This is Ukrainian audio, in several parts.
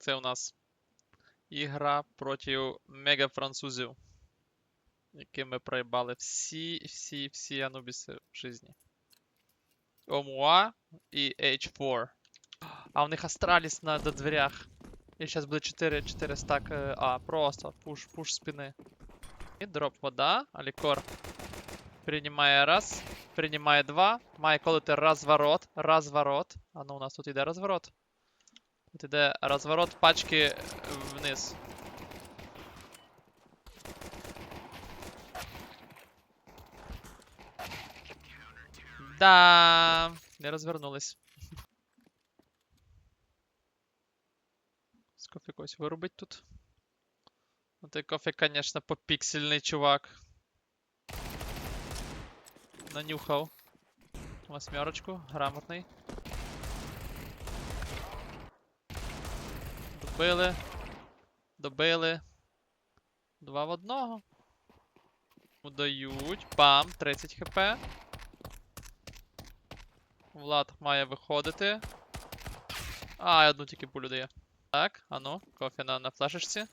Це у нас ігра проти мега-французів, яким ми проїбали всі, всі, всі Анубіси в житті. Омуа і H4. А у них Астраліс на до дверях. І зараз буде 4, 4 стак е, А. Просто пуш, пуш спини. І дроп вода, Алікор. Приймає раз, приймає два. Має колити розворот, розворот. А ну у нас тут іде розворот. Іде розворот пачки е, вниз. Да, не розвернулись. З кофе когось вирубить тут. Ну той кофе, конечно, попіксельний чувак. Нанюхав. Восьмерочку, грамотний. Добили. Добили. Два в одного. Дають. Бам, 30 хп. Влад має виходити. А, одну тільки пулю дає. Так, а ну, кофе на, на флешечці.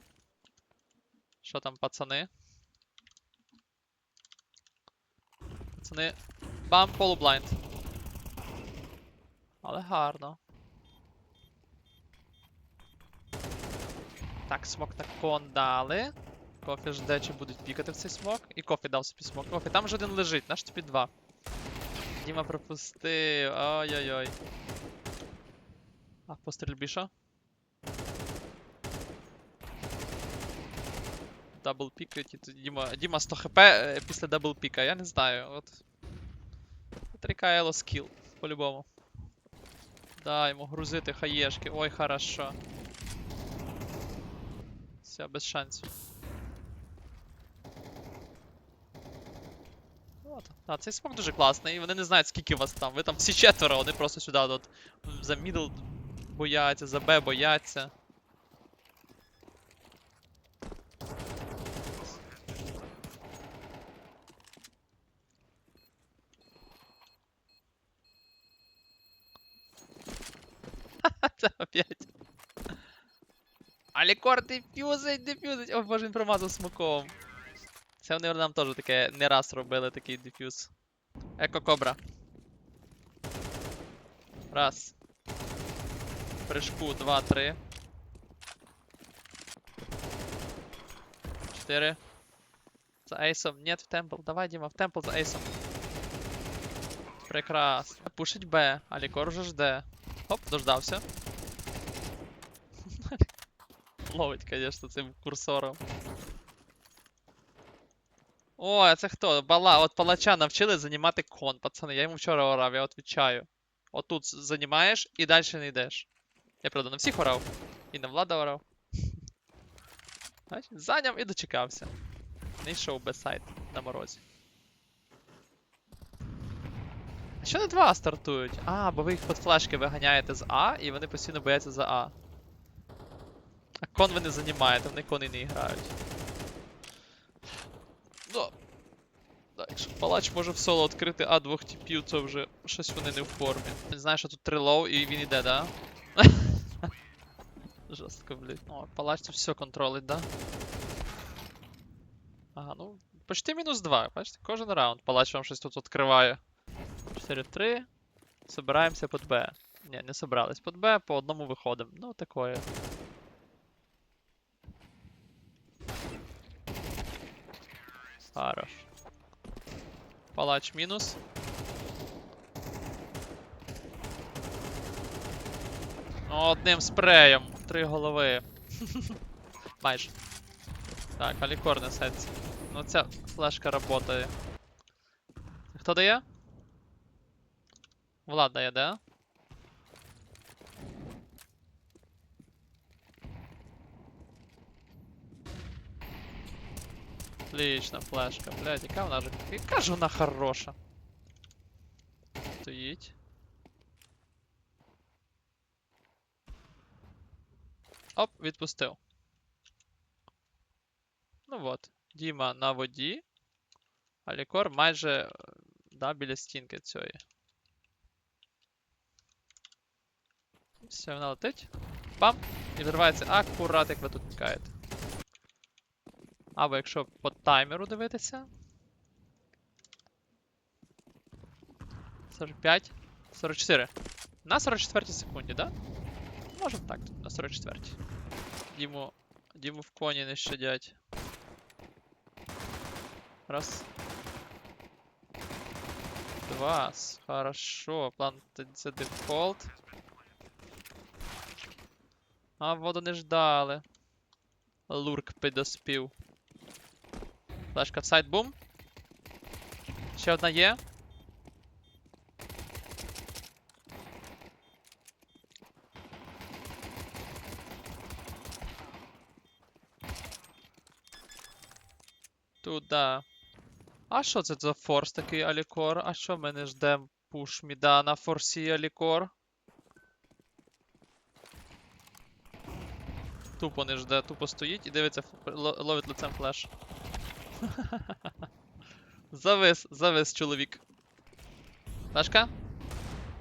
Що там, пацани? Пацани. Бам, полублайнд. Але гарно. Так, смок на кон дали. Кофі жде, чи будуть пікати в цей смок. І кофі дав собі смок. Кофі, там же один лежить, наш тобі два. Діма пропустив. Ой-ой-ой. А по стрільбі що? Дабл пікають і Діма, Діма 100 хп е, після дабл піка, я не знаю. От. Трікаєло скіл, по-любому. Да, йому грузити хаєшки. Ой, хорошо. Все, без шансів. От. А, цей смок дуже класний, вони не знають, скільки вас там. Ви там всі четверо, вони просто сюди от, за мідл бояться, за Б бояться. Опять. Алікор дефюзить, дефюзить. О боже, він промазав смоком. Це вони нам теж таке не раз робили такий дефюз. Еко кобра. Раз. Прыжку, два, три. Чотири. За ейсом. Нет, в темпл. Давай, Діма, в темпл за ейсом. Прекрасно. Пушить Б, а лікор уже жде. Оп, дождався. Ловить, конечно, цим курсором. О, а це хто? Бала, от палача навчили займати кон, пацани. Я йому вчора орав, я відвічаю. Отут займаєш і далі не йдеш. Я правда на всіх орав. І на влада орав. Зайняв і дочекався. Не йшов без сайт на морозі. А що не два стартують? А, бо ви їх під флешки виганяєте з А, і вони постійно бояться за А. А кон ви не займаєте, вони кони не грають. Ну. Да, якщо палач може в соло відкрити А двох типів, то вже щось вони не в формі. Не знаю, що тут три лоу і він іде, да? Жорстко, блядь. О, палач тут все контролить, да? Ага, ну, почти мінус 2, бачите, кожен раунд палач вам щось тут відкриває. 4-3. Собираємося під Б. Ні, не собрались під Б, по одному виходимо. Ну, такое. Хорош. Палач мінус. Ну, одним спреєм. Три голови. Майже. Так, алікор несеться. Ну ця флешка работає. Хто дає? Влад дає, да? Отлично, флешка. Блядь, яка вона же. Яка ж вона хороша. Стоїть. Оп, відпустив. Ну от. Діма на воді. А лікор майже е, да, біля стінки цієї. Все, вона летить. Бам! І взривається акурат, як ви тут тікаєте. Або якщо по таймеру дивитися. 45, 44. На 44 секунді, да? Можемо так, на 44. Діму, Діму в коні не щадять. Раз. Два. Хорошо. План це дефолт. А воду не ждали. Лурк підоспів. Флешка в сайт бум. Ще одна є. Туда. А що це за форс такий Алікор? А що ми не ждем пуш міда на форсі Алікор? Тупо не жде, тупо стоїть і дивиться, ловить лицем флеш. Завис, завис чоловік. Флешка?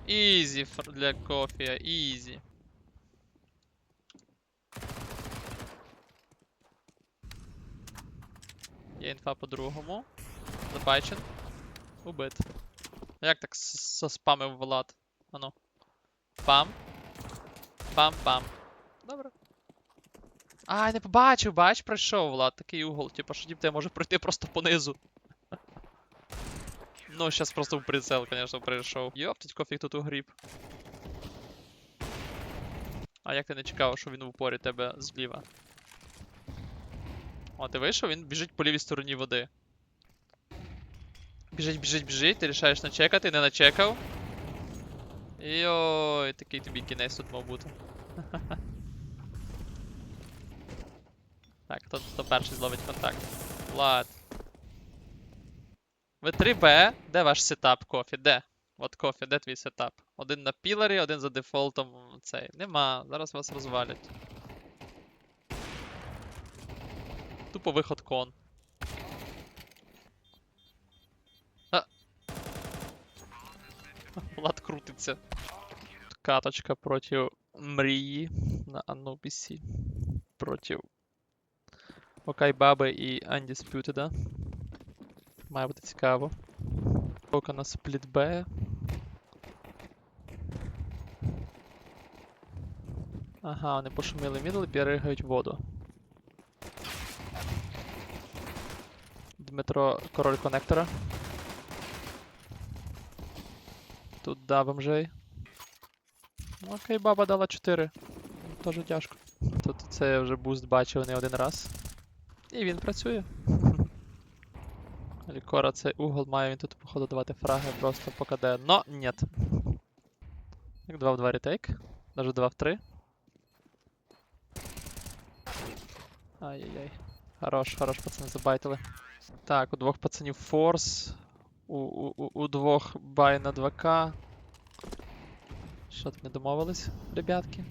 Ізі для кофія, ізі. Є інфа по-другому. Забайчен. Убит. Як так с- заспамив Влад? Ану. Пам. Пам-пам. Добре. А, не побачив, бач, пройшов Влад. Такий угол, типу, що дібте може пройти просто понизу. Ну, щас просто в прицел, конечно, прийшов. Йоптить, кофіг тут угріб. А як ти не чекав, що він в упорі тебе зліва? О, ти вийшов, він біжить по лівій стороні води. Біжить, біжить, біжить, ти рішаєш начекати, не начекав. Йой, такий тобі кінець тут мав бути. Так, хто, хто перший зловить контакт? Влад. Ви 3Б, де ваш сетап кофі? Де? От кофі, де твій сетап? Один на піларі, один за дефолтом цей. Нема, зараз вас розвалять. Тупо виход кон. А. Влад крутиться. Каточка проти мрії на Анубісі. Проти Окай Баби і Undisputed. Має бути цікаво. Поки на спліт Б. Ага, вони пошуміли мідл і переригають воду. Дмитро король коннектора. Тут да, бомжей. Ну, Окей, баба дала 4. Тоже тяжко. Тут це вже буст бачив не один раз. І він працює. Лікора цей угол має він тут, походу, давати фраги просто покаде. Но нет. Як 2 в 2 ретейк. Даже 2 в 3. Ай-яй-яй. Хорош, хорош, пацани забайтили. Так, у двох пацанів форс. У, у, у, у двох бай на 2К. Що тут не домовились, ребятки?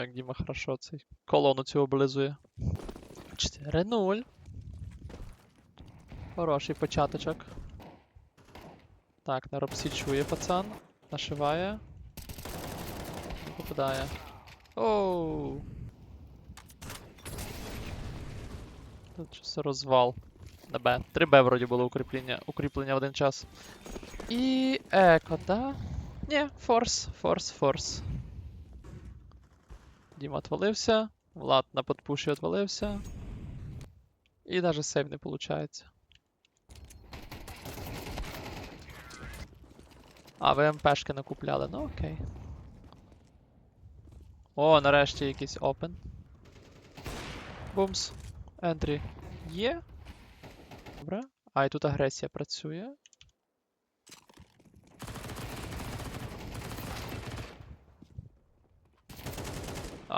О, як Діма хорошо цей колону цю облизує. 4-0. Хороший початочок. Так, на робсі чує пацан. Нашиває. Попадає. Оу. Тут щось розвал. На Б. 3Б вроді було укріплення, укріплення в один час. І еко, да? Ні, форс, форс, форс. Діма отвалився. Влад на подпуші отвалився. І навіть сейв не виходить. А, ви МПшки накупляли, ну окей. О, нарешті якийсь опен. Бумс. Ентрі. Є. Добре. А, і тут агресія працює.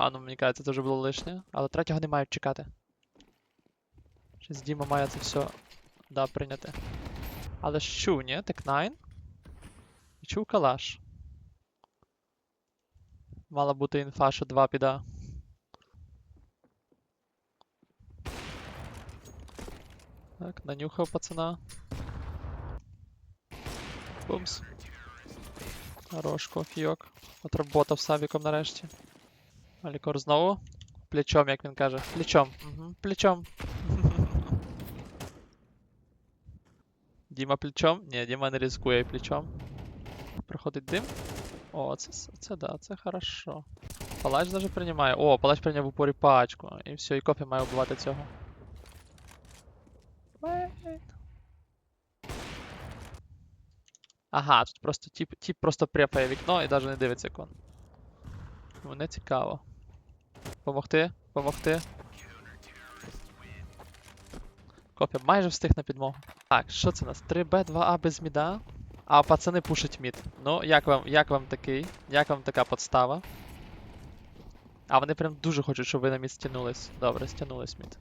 А, ну мені кажеться, це вже було лишнє. Але третього не мають чекати. Щось Діма має це все да, прийняти. Але чув, ні? Тек 9. І чув калаш. Мала бути інфа, що 2 піда. Так, нанюхав пацана. Бумс. Хорош, кофійок. Отработав сабіком нарешті. Алікор знову. Плечом, як він каже. Плечом. Угу. Плечом. Діма плечом? Ні, Діма не ризикує плечом. Проходить дим. О, це, це да, це хорошо. Палач даже приймає. О, палач прийняв в упорі пачку. І все, і кофі має вбивати цього. Wait. Ага, тут просто тип, тип просто препає вікно і навіть не дивиться кон. Йому не цікаво. Помогти? Помогти? Копія майже встиг на підмогу. Так, що це у нас? 3Б, 2А без міда. А пацани пушать мід. Ну, як вам, як вам такий? Як вам така подстава? А вони прям дуже хочуть, щоб ви на мід стянулись. Добре, стянулись мід.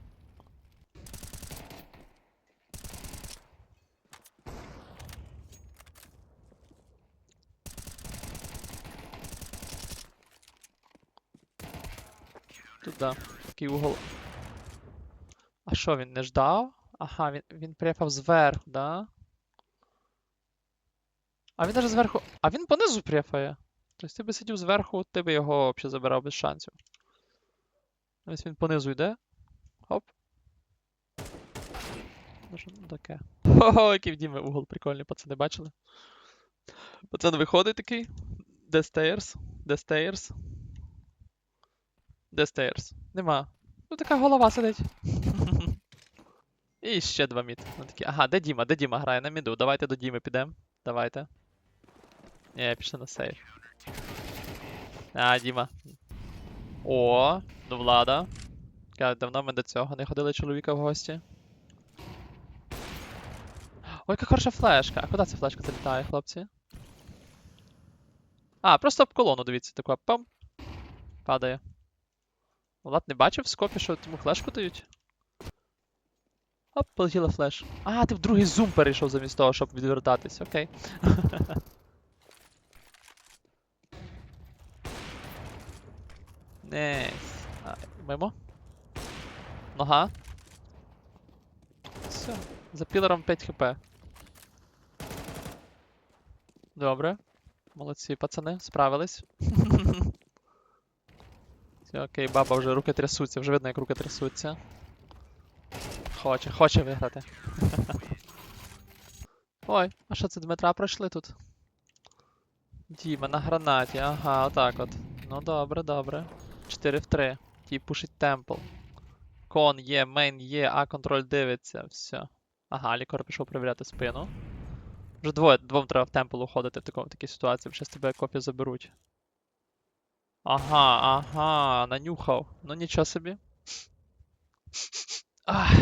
Да, такий угол. А що, він не ждав? Ага, він, він пряпав зверху, да? А він даже зверху. А він понизу пряфає. Тобто ти би сидів зверху, ти би його взагалі забирав без шансів. Ось він понизу йде. Хоп. Ну таке. Ого, який в Діми угол прикольний, пацани бачили? Пацан виходить такий. Де stairs? Де stairs? Де stairs? Нема. Ну така голова сидить. І ще два мід. Ну, такі, ага, де Діма? Де Діма грає на міду? Давайте до Діми підемо. Давайте. Ні, пішли на сейф. А, Діма. О, до влада. Давно ми до цього не ходили чоловіка в гості. Ой, яка хороша флешка. А куди ця флешка залітає, хлопці? А, просто об колону, дивіться, таку пам. Падає. Влад не бачив в скопі, що тому флешку дають? Оп, полетіла флеш. А, ти в другий зум перейшов замість того, щоб відвертатись, окей. Нейс. Мимо. Нога. Все. За пілером 5 хп. Добре. Молодці, пацани, справились. Все, окей, баба вже руки трясуться, вже видно, як руки трясуться. Хоче, хоче виграти. Ой, а що це Дмитра пройшли тут? Діма на гранаті, ага, отак от. Ну добре, добре. 4 в 3. Ті пушить темпл. Кон є, мейн є, а контроль дивиться, все. Ага, лікар пішов перевіряти спину. Вже двоє, двом треба в темпл уходити в такому в такій ситуації, вже з тебе копію заберуть. Ага, ага, нанюхав. Ну нічого собі. Ах.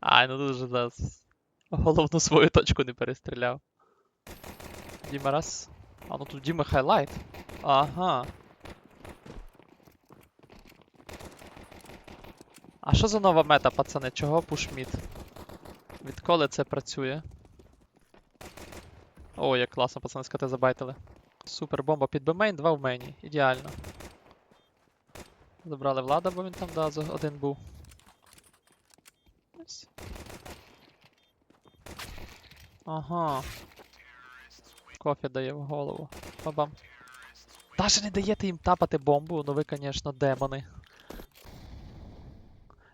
Ай, ну тут же зараз головну свою точку не перестріляв. Діма раз. А ну тут Діма хайлайт. Ага. А що за нова мета, пацани? Чого пушміт? Відколи це працює? О, як класно, пацани, скати забайтили. Супер бомба під бмейн, два в мейні. Ідеально. Забрали влада, бо він там да, один був. Ага. Кофе дає в голову. Бабам. Даже не даєте їм тапати бомбу, ну ви, звісно, демони.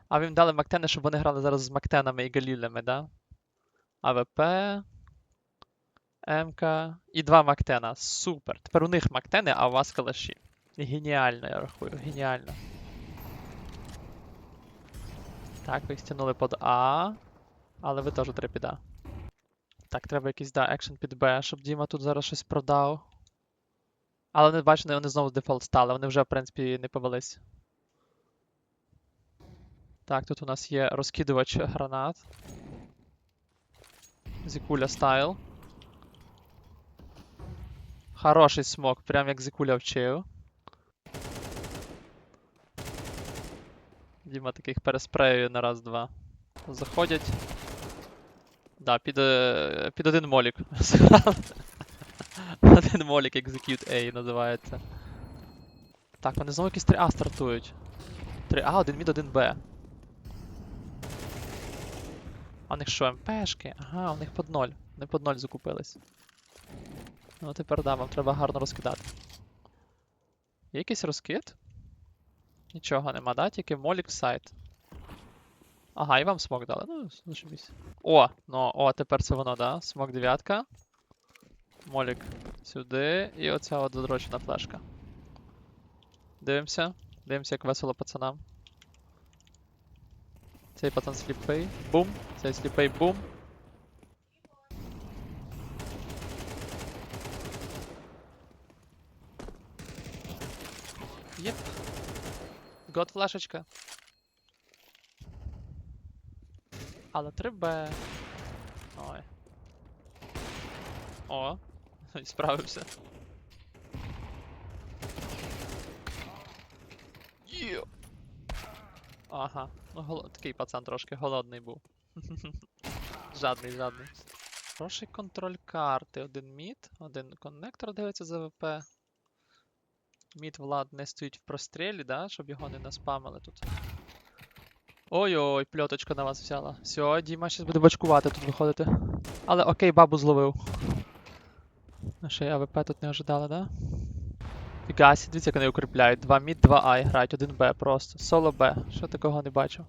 А ви їм дали Мактени, щоб вони грали зараз з Мактенами і Галілями, да? АВП. МК і два Мактена. Супер. Тепер у них Мактени, а у вас калаші. Геніально, я рахую, геніально. Так, ви їх стягнули під А. Але ви теж треба під А. Так, треба якийсь, да, екшен під Б, щоб Діма тут зараз щось продав. Але вони, бачите, вони знову з дефолт стали, вони вже, в принципі, не повелись. Так, тут у нас є розкидувач гранат. Зікуля стайл. Хороший смок, прям як Зікуля вчив. Діма таких переспреює на раз-два. Заходять. Да, під, е, під один молік. один молік Execute A називається. Так, вони знову якісь 3А стартують. 3А, 1 мід, 1 Б. А у них що, МПшки? Ага, у них под ноль. Вони под ноль закупились. Ну тепер да, вам треба гарно розкидати. Є якийсь розкид? Нічого нема, да? Тільки молік сайт. Ага, і вам смок дали. Ну, зашибісь. О, ну, о, тепер це воно, да? Смок дев'ятка. Молік сюди. І оця от додрочена флешка. Дивимося. Дивимося, як весело пацанам. Цей пацан сліпий. Бум. Цей сліпий бум. Єп. Гот флешечка. Але 3Б. Ой. О, справився. Є. Ага. Ну, гол... такий пацан трошки голодний був. жадний, жадний. Хороший контроль карти. Один мід, один коннектор дивиться за ВП. Мід Влад не стоїть в прострілі, да? щоб його не наспамили тут. Ой-ой, пльоточка на вас взяла. Все, Діма щас буде бачкувати тут виходити. Але окей, бабу зловив. Ну ще АВП тут не ожидали, да? Фігасі, дивіться, як вони укріпляють. 2 мід, 2 ай грають, 1 Б просто. Соло Б. Що такого не бачив.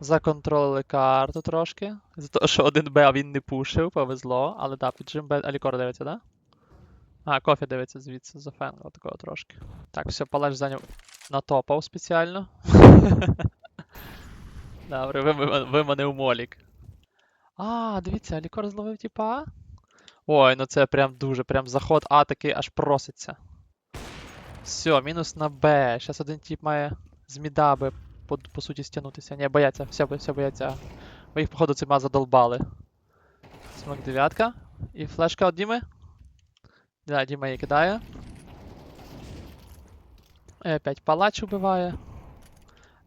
Законтролили карту трошки. За те, що 1 Б, а він не пушив, повезло. Але да, під Джим Б. Алікор дивиться, да? А, кофі дивиться звідси, за зафенгав такого трошки. Так, все, палач зайняв натопав спеціально. Добре, виманив молік. А, дивіться, Алікор зловив тіпа. Ой, ну це прям дуже, прям заход А такий аж проситься. Все, мінус на Б. Щас один тип має з міда би по, по суті стягнутися. Ні, бояться, все, все бояться. Ви їх, походу, цима задолбали. Смок дев'ятка. І флешка від Діми. Да, Діма її кидає. І опять палач убиває.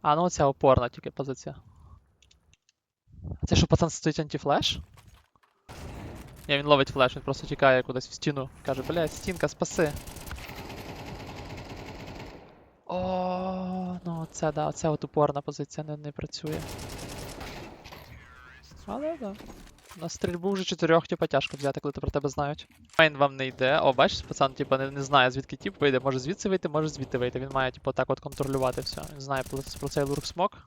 А, ну оця опорна тільки позиція. А це що, пацан стоїть антифлеш? Ні, він ловить флеш, він просто тікає кудись в стіну. Каже, блядь, стінка, спаси. О, ну це да, оця от упорна позиція не, не працює. Але да. На стрільбу вже чотирьох, типа, тяжко взяти, коли про тебе знають. Мейн вам не йде. О, бачиш, пацан, типа, не, не знає, звідки тіп вийде. Може звідси вийти, може звідти вийти. Він має, типу, так от контролювати все. Він знає про цей лурк смок.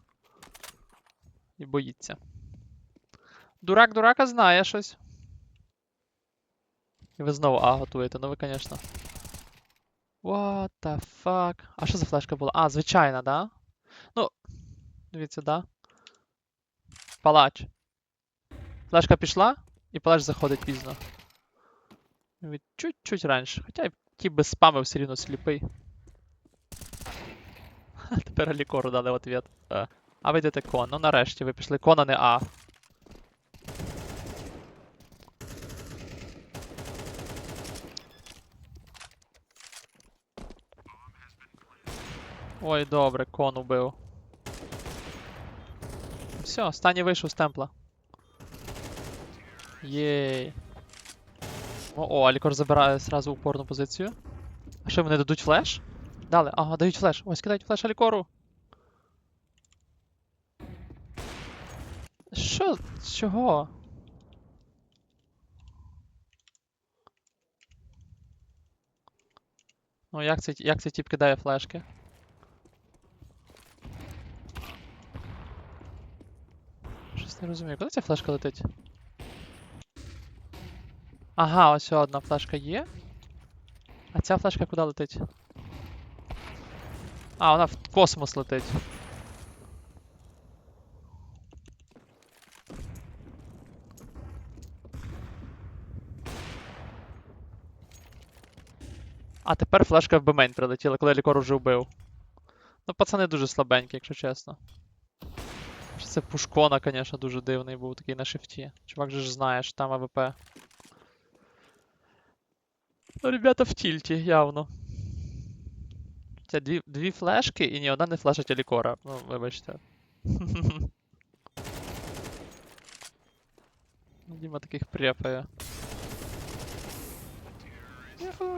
І боїться. Дурак дурака знає щось. І ви знову А готуєте, ну ви, звісно. What the fuck? А що за флешка була? А, звичайна, да? Ну, дивіться, да? Палач. Флешка пішла, і палач заходить пізно. Чуть-чуть раніше. Хоча й би спамив все рівно сліпий. Тепер Алікору дали в ответ. Е. А ви йдете кон. Ну нарешті ви пішли кон, а не А. Ой, добре, кон убив. Все, останній вийшов з темпла. Єй. О, о, Алікор забирає сразу упорну позицію. А що, вони дадуть флеш? Дали. Ага, дають флеш. Ось кидають флеш Алікору. Що? Чого? Ну, як цей, як цей тип кидає флешки? Щось не розумію. Куди ця флешка летить? Ага, ось одна флешка є. А ця флешка куди летить? А, вона в космос летить. А тепер флешка в бемейн прилетіла, коли лікор уже вбив. Ну, пацани дуже слабенькі, якщо чесно. Це Пушкона, конечно, дуже дивний був такий на шифті. Чувак же ж знає, що там АВП. Ну, ребята в тільті, явно. Це дві, дві флешки і ні одна не флешить Алікора. Ну, вибачте. Діма таких препає. Юху!